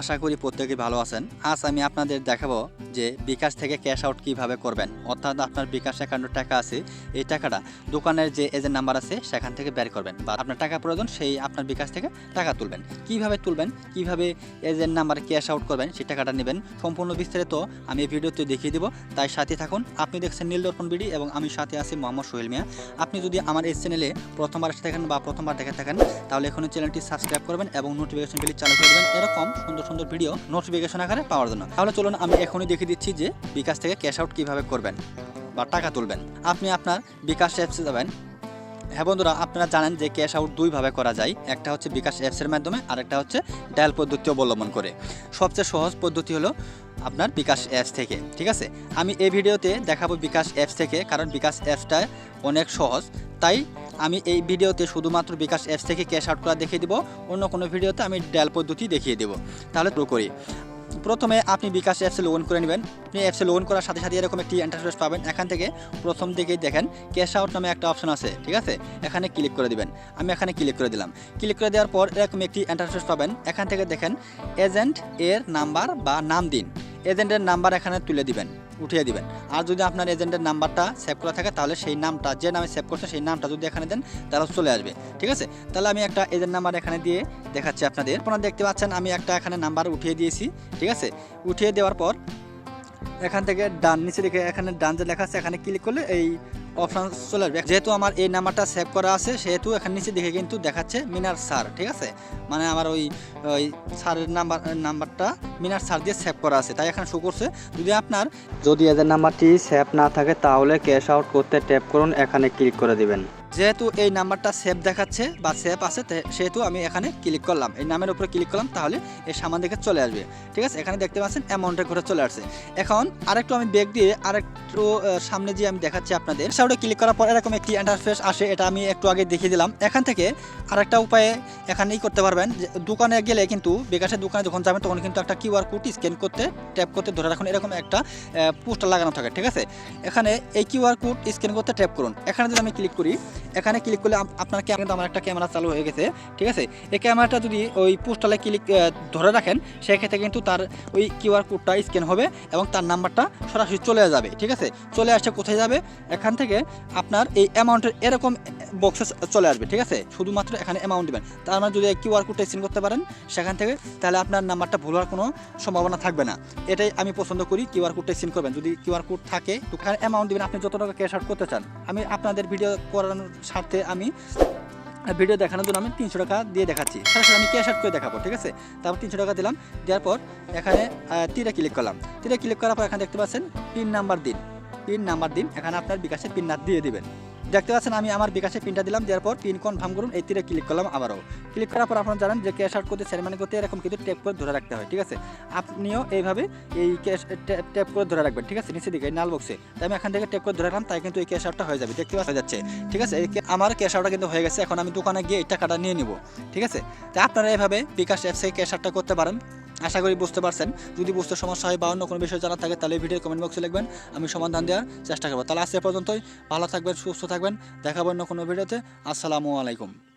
আশা করি প্রত্যেকেই ভালো আছেন। আজ আমি আপনাদের দেখাবো যে বিকাশ থেকে ক্যাশ আউট কীভাবে করবেন। অর্থাৎ আপনার বিকাশ অ্যাকাউন্টে টাকা আছে, এই টাকাটা দোকানের যে এজেন্ট নাম্বার আছে, সেখান থেকে বের করবেন বা আপনার টাকা প্রয়োজন, সেই আপনার বিকাশ থেকে টাকা তুলবেন। কীভাবে তুলবেন? কীভাবে এজেন্ট নাম্বার ক্যাশ আউট করবেন, সেই টাকাটা নেবেন। সম্পূর্ণ বিস্তারিত আমি এই ভিডিওতে দেখিয়ে দেবো। তাই সাথে থাকুন। আপনি দেখছেন নীল দর্পণ বিডি এবং আমি সাথে আছি মোহাম্মদ সোহেল মিয়া। আপনি যদি আমার এই চ্যানেলে প্রথমবার এসে থাকেন বা প্রথমবার দেখে থাকেন, তাহলে এখন চ্যানেলটি সাবস্ক্রাইব করবেন এবং নোটিফিকেশন বেলি চালু করবেন এরকম সুন্দর সুন্দর ভিডিও নোটিফিকেশন আকারে পাওয়ার জন্য। তাহলে চলুন আমি এখনই দেখিয়ে দিচ্ছি যে বিকাশ থেকে ক্যাশ আউট কীভাবে করবেন বা টাকা তুলবেন। আপনি আপনার বিকাশ অ্যাপসে যাবেন। হ্যাঁ বন্ধুরা, আপনারা জানেন যে ক্যাশ আউট দুইভাবে করা যায়। একটা হচ্ছে বিকাশ অ্যাপসের মাধ্যমে আর একটা হচ্ছে ডায়াল পদ্ধতি অবলম্বন করে। সবচেয়ে সহজ পদ্ধতি হলো আপনার বিকাশ অ্যাপস থেকে, ঠিক আছে? আমি এই ভিডিওতে দেখাবো বিকাশ অ্যাপস থেকে, কারণ বিকাশ অ্যাপসটা অনেক সহজ। তাই আমি এই ভিডিওতে শুধুমাত্র বিকাশ অ্যাপস থেকে ক্যাশ আউট করা দেখিয়ে দেবো। অন্য কোনো ভিডিওতে আমি ডায়াল পদ্ধতি দেখিয়ে দেবো। তাহলে শুরু করি। প্রথমে আপনি বিকাশ অ্যাপসে লগ করে নেবেন। আপনি অ্যাপসে লগ করার সাথে সাথে এরকম একটি ইন্টারফেস পাবেন। এখান থেকে প্রথম দিকেই দেখেন ক্যাশ আউট নামে একটা অপশন আছে, ঠিক আছে? এখানে ক্লিক করে দিবেন। আমি এখানে ক্লিক করে দিলাম। ক্লিক করে দেওয়ার পর এরকম একটি ইন্টারফেস পাবেন। এখান থেকে দেখেন এজেন্ট এর নাম্বার বা নাম দিন। এজেন্টের নাম্বার এখানে তুলে দিবেন। উঠিয়ে দিবেন। আর যদি আপনার এজেন্টের নাম্বারটা সেভ করা থাকে, তাহলে সেই নামটা, যে নামে সেভ করছে সেই নামটা যদি এখানে দেন, তাহলে চলে আসবে। ঠিক আছে? তাহলে আমি একটা এজেন্ট নাম্বার এখানে দিয়ে দেখাচ্ছি আপনাদের। আপনারা দেখতে পাচ্ছেন, আমি একটা এখানে নাম্বার উঠিয়ে দিয়েছি। ঠিক আছে? উঠিয়ে দেওয়ার পর এখান থেকে ডান নিচে দিকে এখানে ডান যে লেখা আছে, এখানে ক্লিক করলে এই অপশান চলে আসবে। যেহেতু আমার এই নাম্বারটা সেভ করা আছে, সেহেতু এখানে নিচে দেখে কিন্তু দেখাচ্ছে মিনার স্যার ঠিক আছে? মানে আমার ওই ওই স্যারের নাম্বার নাম্বারটা মিনার স্যার দিয়ে সেভ করা আছে, তাই এখানে শো করছে। যদি আপনার, যদি এদের নাম্বারটি সেভ না থাকে, তাহলে ক্যাশ আউট করতে ট্যাপ করুন, এখানে ক্লিক করে দিবেন। যেহেতু এই নাম্বারটা সেভ দেখাচ্ছে বা সেভ আছে সেহেতু আমি এখানে ক্লিক করলাম। এই নামের উপরে ক্লিক করলাম, তাহলে এই সামান দিকে চলে আসবে। ঠিক আছে? এখানে দেখতে পাচ্ছেন অ্যামাউন্টের ঘরে চলে আসছে। এখন আরেকটু আমি ব্যাগ দিয়ে আরেকটু সামনে যে আমি দেখাচ্ছি আপনাদের সাউডে ক্লিক করার পর এরকম একটি ইন্টারফেস আসে, এটা আমি একটু আগে দেখিয়ে দিলাম। এখান থেকে আরেকটা উপায়ে এখানেই করতে পারবেন দোকানে গেলে কিন্তু বিকাশের দোকানে যখন যাবেন, তখন কিন্তু একটা কিউআর কোড স্ক্যান করতে ট্যাপ করতে ধরে রাখুন, এরকম একটা পোস্টার লাগানো থাকে। ঠিক আছে? এখানে এই কিউআর কোড স্ক্যান করতে ট্যাপ করুন। এখানে যদি আমি ক্লিক করি এখানে ক্লিক করলে আপনার ক্যামেরা আমার একটা ক্যামেরা চালু হয়ে গেছে, ঠিক আছে? এই ক্যামেরাটা যদি ওই পোস্টালে ক্লিক ধরে রাখেন, সেক্ষেত্রে কিন্তু তার ওই কিউআর কোডটা স্ক্যান হবে এবং তার নাম্বারটা সরাসরি চলে যাবে, ঠিক আছে? চলে আসে কোথায় যাবে? এখান থেকে আপনার এই অ্যামাউন্টের এরকম বক্সে চলে আসবে, ঠিক আছে? শুধুমাত্র এখানে অ্যামাউন্ট দেবেন। তার মানে যদি কিউআর কোডটা স্ক্যান করতে পারেন সেখান থেকে, তাহলে আপনার নাম্বারটা ভুল হওয়ার কোনো সম্ভাবনা থাকবে না। এটাই আমি পছন্দ করি কিউআর কোডটা স্ক্যান করবেন। যদি কিউআর কোড থাকে, তো এখানে অ্যামাউন্ট দেবেন। আপনি যত টাকা ক্যাশ আউট করতে চান, আমি আপনাদের ভিডিও করানোর স্বার্থে আমি ভিডিও দেখানোর জন্য আমি তিনশো টাকা দিয়ে দেখাচ্ছি। সরাসরি আমি ক্যাশ আউট করে দেখাবো, ঠিক আছে? তারপর তিনশো টাকা দিলাম, দেওয়ার পর এখানে তীরে ক্লিক করলাম। তীরে ক্লিক করার পর এখানে দেখতে পাচ্ছেন পিন নাম্বার দিন। পিন নাম্বার দিন, এখানে আপনার বিকাশের পিন না দিয়ে দিবেন। দেখতে পাচ্ছেন, আমি আমার বিকাশের পিনটা দিলাম, দেওয়ার পর পিন কনফার্ম করুন, এই তীরে ক্লিক করলাম আবারও। ক্লিক করার পর আপনারা জানেন যে ক্যাশ আউট করতে সেরেমানি করতে এরকম কিন্তু ট্যাপ করে ধরে রাখতে হয়, ঠিক আছে? আপনিও এইভাবে এই ক্যাশ ট্যাপ করে ধরে রাখবেন, ঠিক আছে? নিচে দিকে নাল বক্সে তাই আমি এখান থেকে ট্যাপ করে ধরে রাখলাম, তাই কিন্তু এই ক্যাশ আউটটা হয়ে যাবে, দেখতে পাওয়া যাচ্ছে। ঠিক আছে? আমার ক্যাশ আউটটা কিন্তু হয়ে গেছে, এখন আমি দোকানে গিয়ে এই টাকাটা নিয়ে নিব, ঠিক আছে? তাই আপনারা এভাবে বিকাশ অ্যাপসে ক্যাশ আউটটা করতে পারেন। আশা করি বুঝতে পারছেন। যদি বুঝতে সমস্যা হয় বা অন্য কোনো বিষয় জানা থাকে, তাহলে ভিডিও কমেন্ট বক্সে লিখবেন। আমি সমাধান দেওয়ার চেষ্টা করব। তাহলে আজকে পর্যন্তই। ভালো থাকবেন, সুস্থ থাকবেন। দেখাবো অন্য কোনো ভিডিওতে। আসসালামু আলাইকুম।